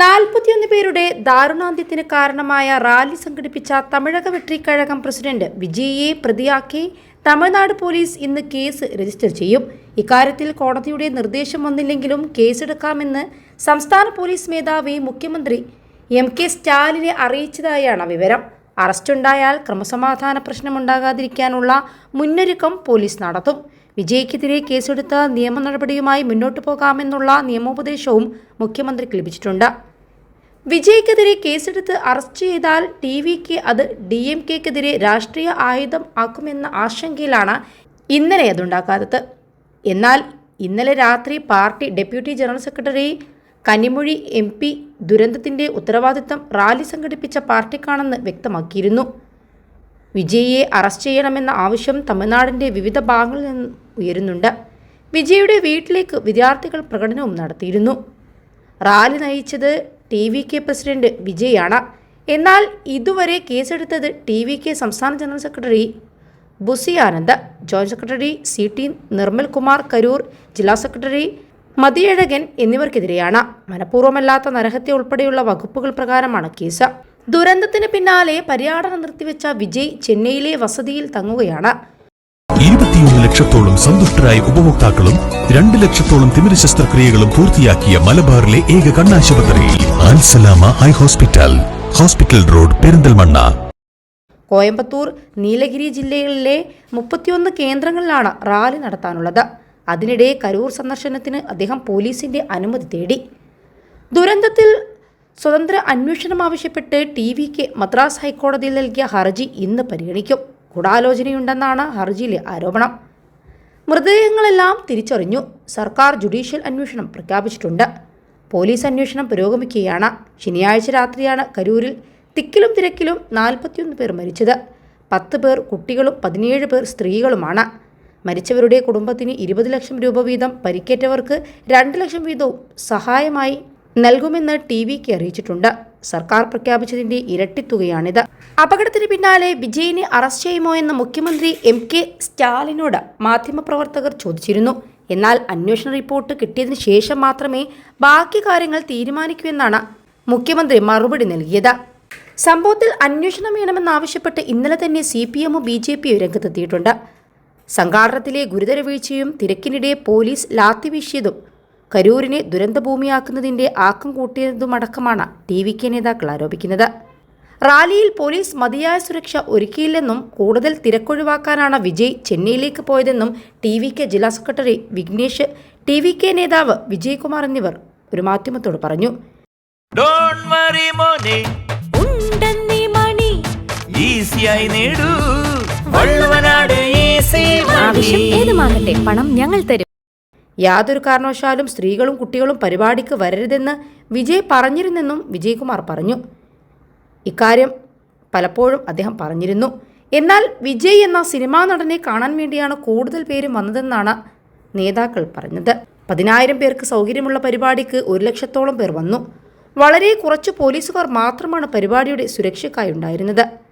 നാൽപ്പത്തിയൊന്ന് പേരുടെ ദാരുണാന്ത്യത്തിന് കാരണമായ റാലി സംഘടിപ്പിച്ച തമിഴക വെട്രിക്കഴകം പ്രസിഡന്റ് വിജയിയെ പ്രതിയാക്കി തമിഴ്നാട് പോലീസ് ഇന്ന് കേസ് രജിസ്റ്റർ ചെയ്യും. ഇക്കാര്യത്തിൽ കോടതിയുടെ നിർദ്ദേശം വന്നില്ലെങ്കിലും കേസെടുക്കാമെന്ന് സംസ്ഥാന പോലീസ് മേധാവി മുഖ്യമന്ത്രി എം കെ സ്റ്റാലിനെ അറിയിച്ചതായാണ് വിവരം. അറസ്റ്റുണ്ടായാൽ ക്രമസമാധാന പ്രശ്നമുണ്ടാകാതിരിക്കാനുള്ള മുന്നൊരുക്കം പോലീസ് നടത്തും. വിജയ്ക്കെതിരെ കേസെടുത്ത് നിയമ നടപടിയുമായി മുന്നോട്ടു പോകാമെന്നുള്ള നിയമോപദേശവും മുഖ്യമന്ത്രിക്ക് ലഭിച്ചിട്ടുണ്ട്. വിജയ്ക്കെതിരെ കേസെടുത്ത് അറസ്റ്റ് ചെയ്താൽ ടി വിക്ക് അത് ഡി എം കെക്കെതിരെ രാഷ്ട്രീയ ആയുധം ആക്കുമെന്ന ആശങ്കയിലാണ് ഇന്നലെ അതുണ്ടാക്കാത്തത് എന്നാൽ ഇന്നലെ രാത്രി party deputy general secretary Kanimozhi M P ദുരന്തത്തിന്റെ ഉത്തരവാദിത്തം റാലി സംഘടിപ്പിച്ച പാർട്ടിക്കാണെന്ന് വ്യക്തമാക്കിയിരുന്നു. വിജയിയെ അറസ്റ്റ് ചെയ്യണമെന്ന ആവശ്യം തമിഴ്നാടിന്റെ വിവിധ ഭാഗങ്ങളിൽ നിന്ന് ഉയരുന്നുണ്ട്. വിജയുടെ വീട്ടിലേക്ക് വിദ്യാർത്ഥികൾ പ്രകടനവും നടത്തിയിരുന്നു. റാലി നയിച്ചത് ടി വി കെ പ്രസിഡന്റ് വിജയാണ്. എന്നാൽ ഇതുവരെ കേസെടുത്തത് ടി വി കെ സംസ്ഥാന general secretary Bussy Anand joint secretary C T Nirmal Kumar Karur ജില്ലാ സെക്രട്ടറി മതിയഴകൻ എന്നിവർക്കെതിരെയാണ്. മനഃപൂർവമല്ലാത്ത നരഹത്യ ഉൾപ്പെടെയുള്ള വകുപ്പുകൾ പ്രകാരമാണ് കേസ്. ദുരന്തത്തിന് പിന്നാലെ പര്യാടനം നിർത്തിവെച്ച വിജയ് ചെന്നൈയിലെ വസതിയിൽ തങ്ങുകയാണ്. ഇരുപത്തിയൊന്ന് ലക്ഷത്തോളം സന്തുഷ്ടരായ ഉപഭോക്താക്കളും രണ്ട് ലക്ഷത്തോളം തിമിര ശസ്ത്രക്രിയകളും പൂർത്തിയാക്കിയ മലബാറിലെ ഏക കണ്ണാശുപത്രി ആൻസലാമ high hospital hospital road Perinthalmanna. Coimbatore Nilgiri ജില്ലകളിലെ മുപ്പത്തിയൊന്ന് കേന്ദ്രങ്ങളിലാണ് റാലി നടത്താനുള്ളത്. അതിനിടെ കരൂർ സന്ദർശനത്തിന് അദ്ദേഹം പോലീസിന്റെ അനുമതി തേടി. ദുരന്തത്തിൽ സ്വതന്ത്ര അന്വേഷണം ആവശ്യപ്പെട്ട് ടി വി കെ മദ്രാസ് ഹൈക്കോടതിയിൽ നൽകിയ ഹർജി ഇന്ന് പരിഗണിക്കും. ഗൂഢാലോചനയുണ്ടെന്നാണ് ഹർജിയിലെ ആരോപണം. മൃതദേഹങ്ങളെല്ലാം തിരിച്ചറിഞ്ഞു. സർക്കാർ ജുഡീഷ്യൽ അന്വേഷണം പ്രഖ്യാപിച്ചിട്ടുണ്ട്. പോലീസ് അന്വേഷണം പുരോഗമിക്കുകയാണ്. ശനിയാഴ്ച രാത്രിയാണ് കരൂരിൽ തിക്കിലും തിരക്കിലും നാൽപ്പത്തിയൊന്ന് പേർ മരിച്ചത്. പത്ത് പേർ കുട്ടികളും പതിനേഴ് പേർ സ്ത്രീകളുമാണ്. മരിച്ചവരുടെ കുടുംബത്തിന് ഇരുപത് ലക്ഷം രൂപ വീതം പരിക്കേറ്റവർക്ക് രണ്ട് ലക്ഷം വീതവും സഹായമായി നൽകുമെന്ന് ടി വിക്ക് അറിയിച്ചിട്ടുണ്ട്. സർക്കാർ പ്രഖ്യാപിച്ചതിന്റെ ഇരട്ടിത്തുകയാണിത്. അപകടത്തിന് പിന്നാലെ വിജയിനെ അറസ്റ്റ് ചെയ്യുമോ എന്ന് മുഖ്യമന്ത്രി എം കെ സ്റ്റാലിനോട് മാധ്യമപ്രവർത്തകർ ചോദിച്ചിരുന്നു. എന്നാൽ അന്വേഷണ റിപ്പോർട്ട് കിട്ടിയതിന് ശേഷം മാത്രമേ ബാക്കി കാര്യങ്ങൾ തീരുമാനിക്കൂ എന്നാണ് മുഖ്യമന്ത്രി മറുപടി നൽകിയത്. സംഭവത്തിൽ അന്വേഷണം വേണമെന്നാവശ്യപ്പെട്ട് ഇന്നലെ തന്നെ സി പി എമ്മും ബി ജെ പിയും രംഗത്തെത്തിയിട്ടുണ്ട്. സംഘാടനത്തിലെ ഗുരുതര വീഴ്ചയും തിരക്കിനിടെ പോലീസ് ലാത്തി വീശിയതും കരൂരിനെ ദുരന്തഭൂമിയാക്കുന്നതിന്റെ ആക്കം കൂട്ടിയതുമടക്കമാണ് ടി വി കെ നേതാക്കൾ ആരോപിക്കുന്നത്. റാലിയിൽ പോലീസ് മതിയായ സുരക്ഷ ഒരുക്കിയില്ലെന്നും കൂടുതൽ തിരക്കൊഴിവാക്കാനാണ് വിജയ് ചെന്നൈയിലേക്ക് പോയതെന്നും ടി വി കെ ജില്ലാ secretary Vignesh T V K നേതാവ് വിജയ്കുമാർ എന്നിവർ ഒരു മാധ്യമത്തോട് പറഞ്ഞു. ഡോൺ വറി മോനെ. ഉണ്ടെന്നീ മണി. ഈസിയായി നേടൂ. വള്ളുവനാട് ഈസി ആവശ്യം ഏതുമാകട്ടെ പണം ഞങ്ങൾ തരും. യാതൊരു കാരണവശാലും സ്ത്രീകളും കുട്ടികളും പരിപാടിക്ക് വരരുതെന്ന് വിജയ് പറഞ്ഞിരുന്നെന്നും വിജയ്കുമാർ പറഞ്ഞു. ഇക്കാര്യം പലപ്പോഴും അദ്ദേഹം പറഞ്ഞിരുന്നു. എന്നാൽ വിജയ് എന്ന സിനിമാ നടനെ കാണാൻ വേണ്ടിയാണ് കൂടുതൽ പേരും വന്നതെന്നാണ് നേതാക്കൾ പറഞ്ഞത്. പതിനായിരം പേർക്ക് സൗകര്യമുള്ള പരിപാടിക്ക് ഒരു ലക്ഷത്തോളം പേർ വന്നു. വളരെ കുറച്ച് പോലീസുകാർ മാത്രമാണ് പരിപാടിയുടെ സുരക്ഷയ്ക്കായി ഉണ്ടായിരുന്നത്.